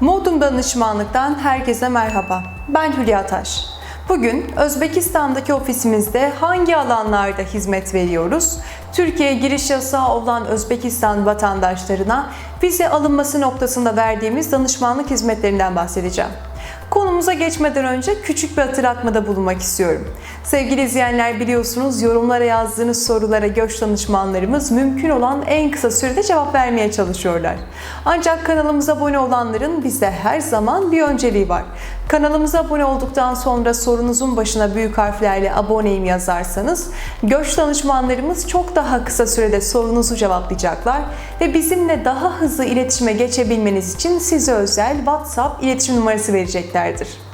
Modum Danışmanlık'tan herkese merhaba. Ben Hülya Taş. Bugün Özbekistan'daki ofisimizde hangi alanlarda hizmet veriyoruz? Türkiye'ye giriş yasağı olan Özbekistan vatandaşlarına vize alınması noktasında verdiğimiz danışmanlık hizmetlerinden bahsedeceğim. Konumuza geçmeden önce küçük bir hatırlatmada bulunmak istiyorum. Sevgili izleyenler biliyorsunuz yorumlara yazdığınız sorulara göç danışmanlarımız mümkün olan en kısa sürede cevap vermeye çalışıyorlar. Ancak kanalımıza abone olanların bize her zaman bir önceliği var. Kanalımıza abone olduktan sonra sorunuzun başına büyük harflerle aboneyim yazarsanız göç danışmanlarımız çok daha kısa sürede sorunuzu cevaplayacaklar ve bizimle daha hızlı iletişime geçebilmeniz için size özel WhatsApp iletişim numarası vereceklerdir.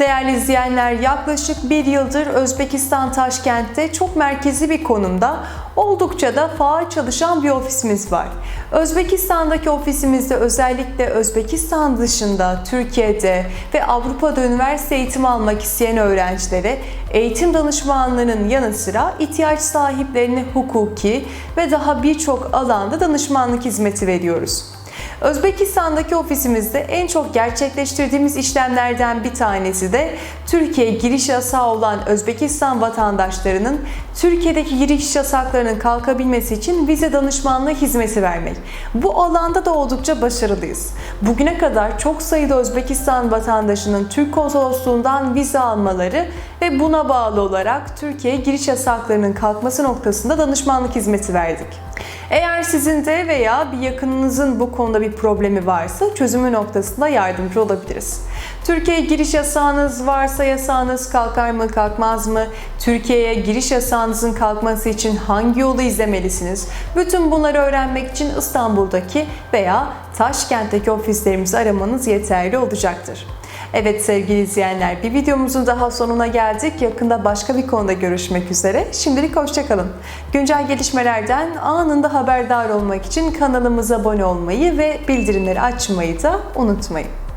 Değerli izleyenler yaklaşık bir yıldır Özbekistan Taşkent'te çok merkezi bir konumda oldukça da faal çalışan bir ofisimiz var. Özbekistan'daki ofisimizde özellikle Özbekistan dışında Türkiye'de ve Avrupa'da üniversite eğitimi almak isteyen öğrencilere eğitim danışmanlığının yanı sıra ihtiyaç sahiplerine hukuki ve daha birçok alanda danışmanlık hizmeti veriyoruz. Özbekistan'daki ofisimizde en çok gerçekleştirdiğimiz işlemlerden bir tanesi de Türkiye'ye giriş yasağı olan Özbekistan vatandaşlarının Türkiye'deki giriş yasaklarının kalkabilmesi için vize danışmanlığı hizmeti vermek. Bu alanda da oldukça başarılıyız. Bugüne kadar çok sayıda Özbekistan vatandaşının Türk konsolosluğundan vize almaları ve buna bağlı olarak Türkiye'ye giriş yasaklarının kalkması noktasında danışmanlık hizmeti verdik. Eğer sizin de veya bir yakınınızın bu konuda bir problemi varsa çözümü noktasında yardımcı olabiliriz. Türkiye'ye giriş yasağınız varsa yasağınız kalkar mı kalkmaz mı? Türkiye'ye giriş yasağınızın kalkması için hangi yolu izlemelisiniz? Bütün bunları öğrenmek için İstanbul'daki veya Taşkent'teki ofislerimizi aramanız yeterli olacaktır. Evet sevgili izleyenler bir videomuzun daha sonuna geldik. Yakında başka bir konuda görüşmek üzere. Şimdilik hoşçakalın. Güncel gelişmelerden anında haberdar olmak için kanalımıza abone olmayı ve bildirimleri açmayı da unutmayın.